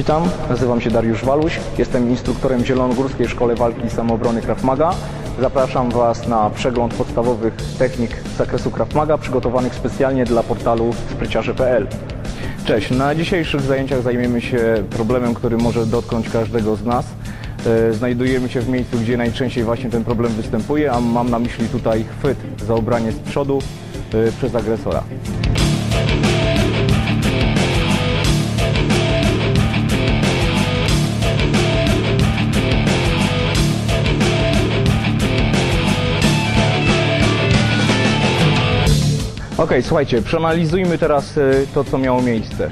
Witam, nazywam się Dariusz Waluś, jestem instruktorem Zielonogórskiej Szkole Walki i Samoobrony Krav Maga. Zapraszam Was na przegląd podstawowych technik z zakresu Krav Maga przygotowanych specjalnie dla portalu spryciarze.pl. Cześć, na dzisiejszych zajęciach zajmiemy się problemem, który może dotknąć każdego z nas. E, Znajdujemy się w miejscu, gdzie najczęściej właśnie ten problem występuje, a mam na myśli tutaj chwyt za ubranie z przodu e, przez agresora. Okej, słuchajcie, przeanalizujmy teraz e, to, co miało miejsce.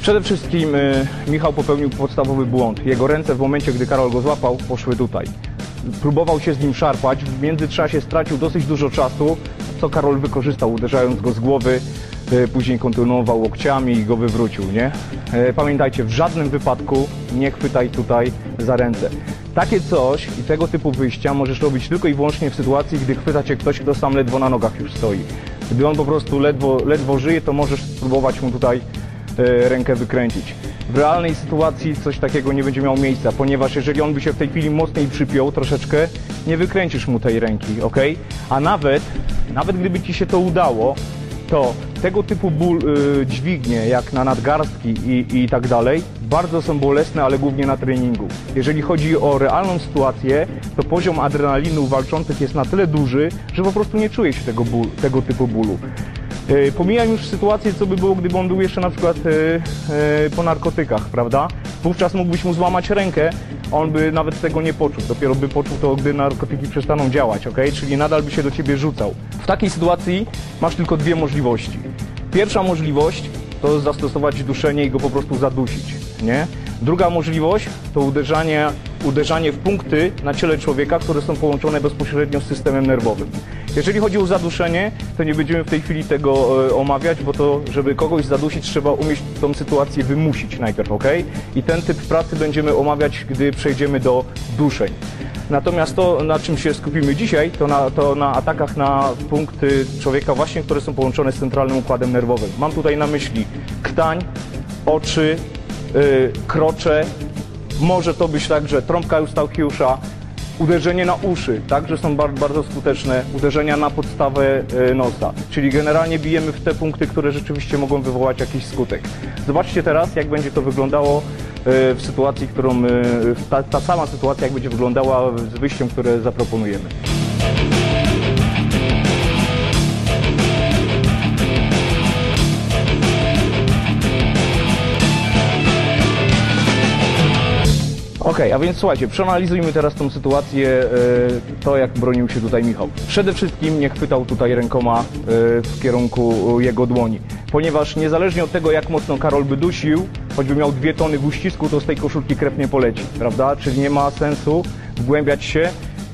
Przede wszystkim e, Michał popełnił podstawowy błąd. Jego ręce w momencie, gdy Karol go złapał, poszły tutaj. Próbował się z nim szarpać, w międzyczasie stracił dosyć dużo czasu, co Karol wykorzystał, uderzając go z głowy, e, później kontynuował łokciami i go wywrócił, nie? Pamiętajcie, w żadnym wypadku nie chwytaj tutaj za ręce. Takie coś i tego typu wyjścia możesz robić tylko i wyłącznie w sytuacji, gdy chwyta cię ktoś, kto sam ledwo na nogach już stoi. Gdy on po prostu ledwo, ledwo żyje, to możesz spróbować mu tutaj e, rękę wykręcić. W realnej sytuacji coś takiego nie będzie miało miejsca, ponieważ jeżeli on by się w tej chwili mocniej przypiął troszeczkę, nie wykręcisz mu tej ręki, ok? A nawet, nawet gdyby ci się to udało, to tego typu ból, y, dźwignie, jak na nadgarstki i, i tak dalej, bardzo są bolesne, ale głównie na treningu. Jeżeli chodzi o realną sytuację, to poziom adrenalinu walczących jest na tyle duży, że po prostu nie czuje się tego, ból, tego typu bólu. E, Pomijam już sytuację, co by było, gdyby on był jeszcze na przykład e, e, po narkotykach, prawda? Wówczas mógłbyś mu złamać rękę, on by nawet tego nie poczuł. Dopiero by poczuł to, gdy narkotyki przestaną działać, ok? Czyli nadal by się do ciebie rzucał. W takiej sytuacji masz tylko dwie możliwości. Pierwsza możliwość to zastosować duszenie i go po prostu zadusić, nie? Druga możliwość to uderzanie, uderzanie w punkty na ciele człowieka, które są połączone bezpośrednio z systemem nerwowym. Jeżeli chodzi o zaduszenie, to nie będziemy w tej chwili tego e, omawiać, bo to, żeby kogoś zadusić, trzeba umieć tą sytuację wymusić najpierw, ok? I ten typ pracy będziemy omawiać, gdy przejdziemy do duszeń. Natomiast to, na czym się skupimy dzisiaj, to na, to na atakach na punkty człowieka właśnie, które są połączone z centralnym układem nerwowym. Mam tutaj na myśli krtań, oczy, yy, krocze, może to być także trąbka Eustauchiusza, uderzenie na uszy, także są bardzo, bardzo skuteczne, uderzenia na podstawę e, nosa, czyli generalnie bijemy w te punkty, które rzeczywiście mogą wywołać jakiś skutek. Zobaczcie teraz, jak będzie to wyglądało e, w sytuacji, którą, e, ta, ta sama sytuacja, jak będzie wyglądała z wyjściem, które zaproponujemy. Okej, a więc słuchajcie, przeanalizujmy teraz tą sytuację, e, to jak bronił się tutaj Michał. Przede wszystkim nie chwytał tutaj rękoma e, w kierunku jego dłoni, ponieważ niezależnie od tego, jak mocno Karol by dusił, choćby miał dwie tony w uścisku, to z tej koszulki krew nie poleci, prawda? Czyli nie ma sensu wgłębiać się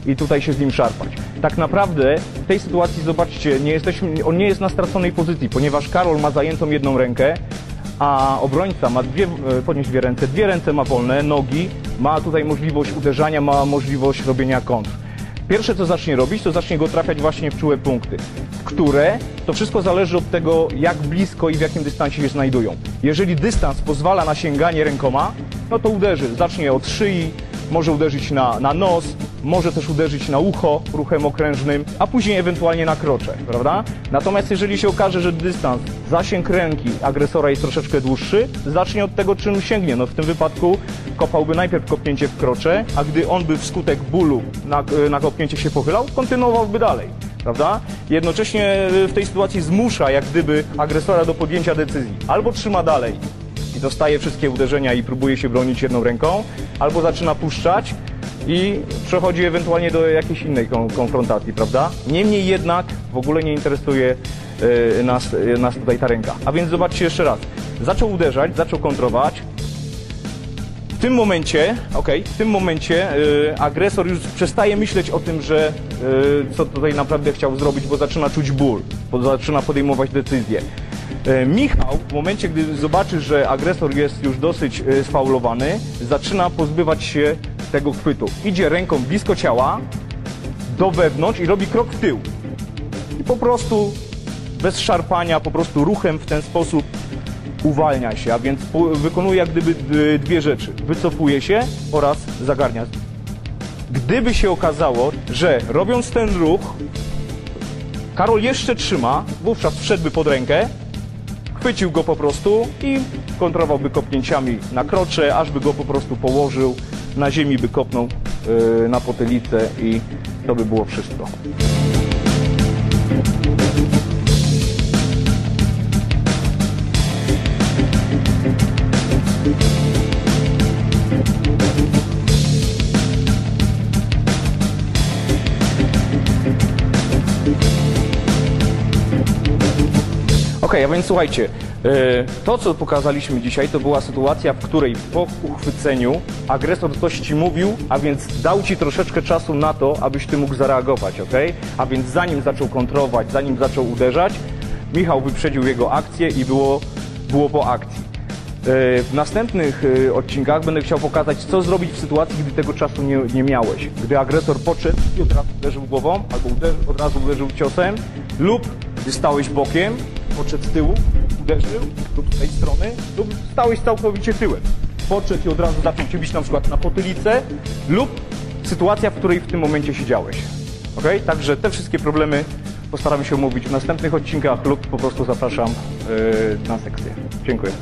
i tutaj się z nim szarpać. Tak naprawdę w tej sytuacji, zobaczcie, nie jesteśmy, on nie jest na straconej pozycji, ponieważ Karol ma zajętą jedną rękę, a obrońca ma dwie, e, podnieść dwie ręce, dwie ręce ma wolne, nogi, ma tutaj możliwość uderzania, ma możliwość robienia kontr. Pierwsze co zacznie robić, to zacznie go trafiać właśnie w czułe punkty, które to wszystko zależy od tego, jak blisko i w jakim dystansie się znajdują. Jeżeli dystans pozwala na sięganie rękoma, no to uderzy, zacznie od szyi, może uderzyć na, na nos, może też uderzyć na ucho ruchem okrężnym, a później ewentualnie na krocze, prawda? Natomiast jeżeli się okaże, że dystans, zasięg ręki agresora jest troszeczkę dłuższy, zacznie od tego, czym sięgnie. No w tym wypadku kopałby najpierw kopnięcie w krocze, a gdy on by wskutek bólu na, na kopnięcie się pochylał, kontynuowałby dalej. Prawda? Jednocześnie w tej sytuacji zmusza jak gdyby agresora do podjęcia decyzji. Albo trzyma dalej i dostaje wszystkie uderzenia i próbuje się bronić jedną ręką, albo zaczyna puszczać i przechodzi ewentualnie do jakiejś innej kon- konfrontacji, prawda? Niemniej jednak w ogóle nie interesuje e, nas, e, nas tutaj ta ręka. A więc zobaczcie jeszcze raz. Zaczął uderzać, zaczął kontrować. W tym momencie, okej, w tym momencie e, agresor już przestaje myśleć o tym, że co tutaj naprawdę chciał zrobić, bo zaczyna czuć ból, bo zaczyna podejmować decyzje. Michał, w momencie, gdy zobaczy, że agresor jest już dosyć sfaulowany, zaczyna pozbywać się tego chwytu. Idzie ręką blisko ciała, do wewnątrz i robi krok w tył. I po prostu bez szarpania, po prostu ruchem w ten sposób uwalnia się, a więc wykonuje jak gdyby dwie rzeczy. Wycofuje się oraz zagarnia. Gdyby się okazało, że robiąc ten ruch, Karol jeszcze trzyma, wówczas wszedłby pod rękę, chwycił go po prostu i kontrolowałby kopnięciami na krocze, aż by go po prostu położył, na ziemi by kopnął yy, na potylicę i to by było wszystko. Okej, a więc słuchajcie, to co pokazaliśmy dzisiaj to była sytuacja, w której po uchwyceniu agresor coś ci mówił, a więc dał ci troszeczkę czasu na to, abyś ty mógł zareagować, ok? A więc zanim zaczął kontrować, zanim zaczął uderzać, Michał wyprzedził jego akcję i było, było po akcji. E, W następnych e, odcinkach będę chciał pokazać, co zrobić w sytuacji, gdy tego czasu nie, nie miałeś. Gdy agresor podszedł i od razu uderzył głową, albo uderzy, od razu uderzył ciosem, lub stałeś bokiem, podszedł z tyłu, uderzył, lub z tej strony, lub stałeś całkowicie tyłem. Podszedł i od razu zaczął cię bić na przykład na potylicę, lub sytuacja, w której w tym momencie siedziałeś. Ok? Także te wszystkie problemy postaramy się omówić w następnych odcinkach lub po prostu zapraszam yy, na sekcję. Dziękuję.